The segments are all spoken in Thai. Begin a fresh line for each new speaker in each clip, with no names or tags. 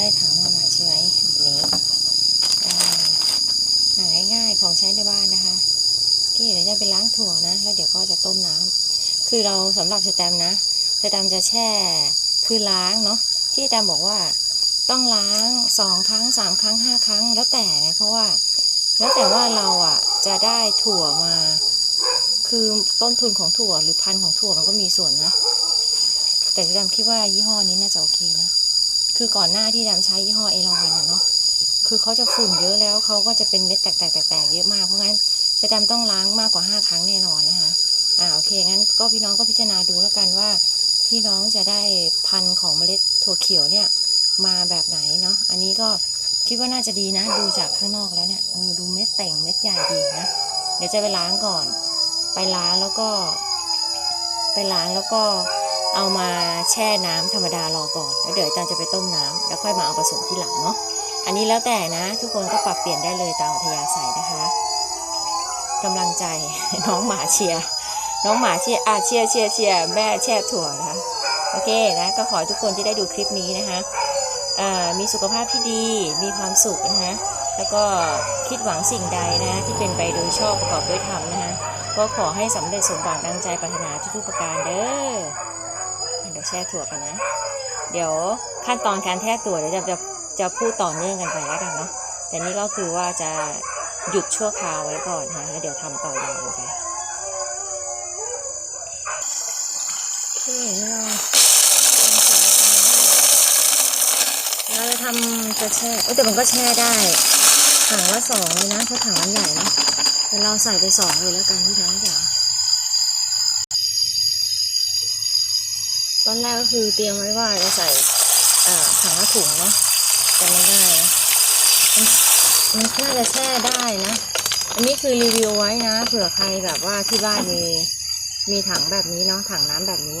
ได้ถังมาใหม่ใช่ไหมแบบนี้หาง่ายๆของใช้ในบ้านนะคะกี้เดี๋ยวจะไปล้างถั่วนะ แล้วเดี๋ยวก็จะต้มน้ำ คือเราสำหรับสแตมนะสแตมจะแช่คือล้างเนาะที่แตมบอกว่าต้องล้างสองครั้งสามครั้งห้าครั้งแล้วแต่ไงเพราะว่า แล้วแต่ว่าเราอะจะได้ถั่วมา คือต้นทุนของถั่วหรือพันธุ์ของถั่วมันก็มีส่วนนะ แต่จะดำคิดว่ายี่ห้อนี้น่าจะโอเคนะ คือก่อนหน้าที่ดำใช้ยี่ห้อเอราวันเนาะคือเขาจะฝุ่นเยอะแล้วเขาก็จะเป็นเม็ดแตกๆๆเยอะมากเพราะงั้นจะดำต้องล้างมากกว่าห้าครั้งแน่นอนนะคะอ่าโอเคงั้นก็พี่น้องก็พิจารณาดูแล้วกันว่า พี่น้องจะได้พันธุ์ของเมล็ดถั่วเขียวเนี่ยมาแบบไหนเนาะอันนี้ก็คิดว่าน่าจะดีนะ ดูจากข้างนอกแล้วเนี่ยเออดูเม็ดแต่งเม็ดใหญ่ดีนะเดี๋ยวจะไปล้างก่อน ไปล้างแล้วก็ ไปล้างแล้วก็ เอามาแช่น้ำธรรมดารอก่อนแล้วเดี๋ยวอาจารย์จะไปต้มน้ำแล้วค่อยมาเอาผสมที่หลังเนาะอันนี้แล้วแต่นะ ทุกคนก็ปรับเปลี่ยนได้เลยตามอัธยาศัยนะคะกำลังใจน้องหมาเชียร์น้องหมาเชียร์อาเชียร์เชียร์เชียร์แม่แช่ถั่วนะคะโอเคนะก็ขอทุกคนที่ได้ดูคลิปนี้นะคะมีสุขภาพที่ดีมีความสุขนะคะแล้วก็คิดหวังสิ่งใดนะที่เป็นไปโดยชอบประกอบด้วยธรรมนะคะก็ขอให้สำเร็จสมหวังดังใจปรารถนาทุกๆประการเด้อ ยวแช่ถั่วกันนะ เดี๋ยวขั้นตอนการแช่ถั่วเดี๋ยวจะจะจะพูดต่อเนื่องกันไปแล้วกันเนาะแต่นี่ก็คือว่าจะหยุดชั่วคราวไว้ก่อนนะแล้วเดี๋ยวทำต่อยาวไปโอเคเราเราจะทำจะแช่เอ้ยแต่มันก็แช่ได้ถังละสองเลยนะเพราะถังมันใหญ่เนะแต่เราใส่ไปสองเลยแล้วกันพี่น้องจ๋า ตอนแรกก็คือเตรียมไว้ว่าจะใส่ถังละถุงเนาะแต่ไม่ได้นะมันมันน่าจะแช่ได้นะ อันนี้คือรีวิวไว้นะเผื่อใครแบบว่าที่บ้านมีมีถังแบบนี้เนาะถังน้ำแบบนี้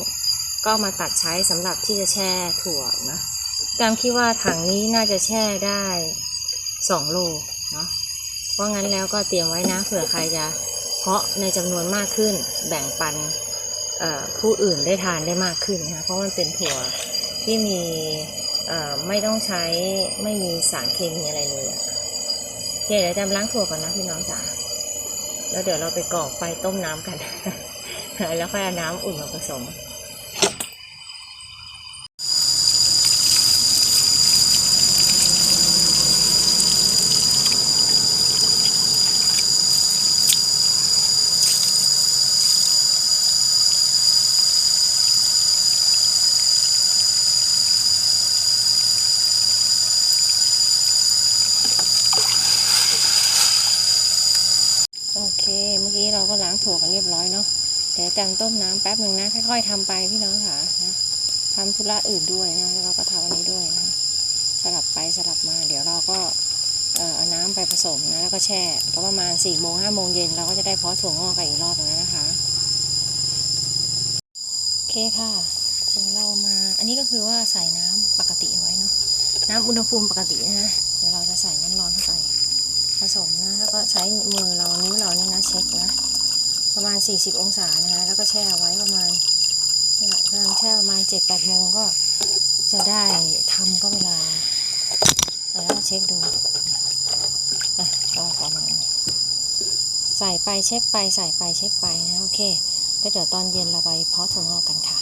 ก็มาตัดใช้สำหรับที่จะแช่ถั่วนะตามคิดว่าถังนี้น่าจะแช่ได้สองโลเนาะเพราะงั้นแล้วก็เตรียมไว้นะเผื่อใครจะเพาะในจำนวนมากขึ้นแบ่งปัน ผู้อื่นได้ทานได้มากขึ้นนะคะเพราะมันเป็นถั่วที่มีไม่ต้องใช้ไม่มีสารเคมีอะไรเลยโอเคเดี๋ยวจำล้างถั่วก่อนนะพี่น้องจ๋าแล้วเดี๋ยวเราไปกรอกไฟต้มน้ำกัน แล้วค่อยเอาน้ำอุ่นมาผสม โอ เคเมื่อกี้เราก็ล้างถั่วกันเรียบร้อยเนาะเดี๋ยวจำต้มน้ำแป๊บหนึ่งนะ ค่อยๆทำไปพี่น้องค่ะนะทำธุระอื่นด้วยนะ แล้วเราก็ทำอันนี้ด้วยนะ สลับไปสลับมา เดี๋ยวเราก็เอาน้ำไปผสมนะ แล้วก็แช่ก็ประมาณ4ี่โมงห้าโมงเย็นเราก็จะได้เพาะถั่วงอกกันอีกรอบหนึงนะคะโอเคค่ะเดี๋ยวเรามา อันนี้ก็คือว่าใส่น้ำปกติเอาไว้เนาะ น้ำอุณหภูมิปกตินะฮะ เดี๋ยวเราจะใส่น้ำร้อนเข้าไป ผสมนะแล้วก็ใช้มือเรานิ้วเราเนี่ยนะเช็คนะประมาณ 40 องศานะคะแล้วก็แช่ไว้ประมาณเนี่ยกำลังแช่ประมาณ 7-8 โมงก็จะได้ทำก็เวลาแล้วเช็คดูอะก็ประมาณใส่ไปเช็คไปใส่ไปเช็คไปนะโอเคแล้วเดี๋ยวตอนเย็นเราไปเพาะถั่วงอกกันค่ะ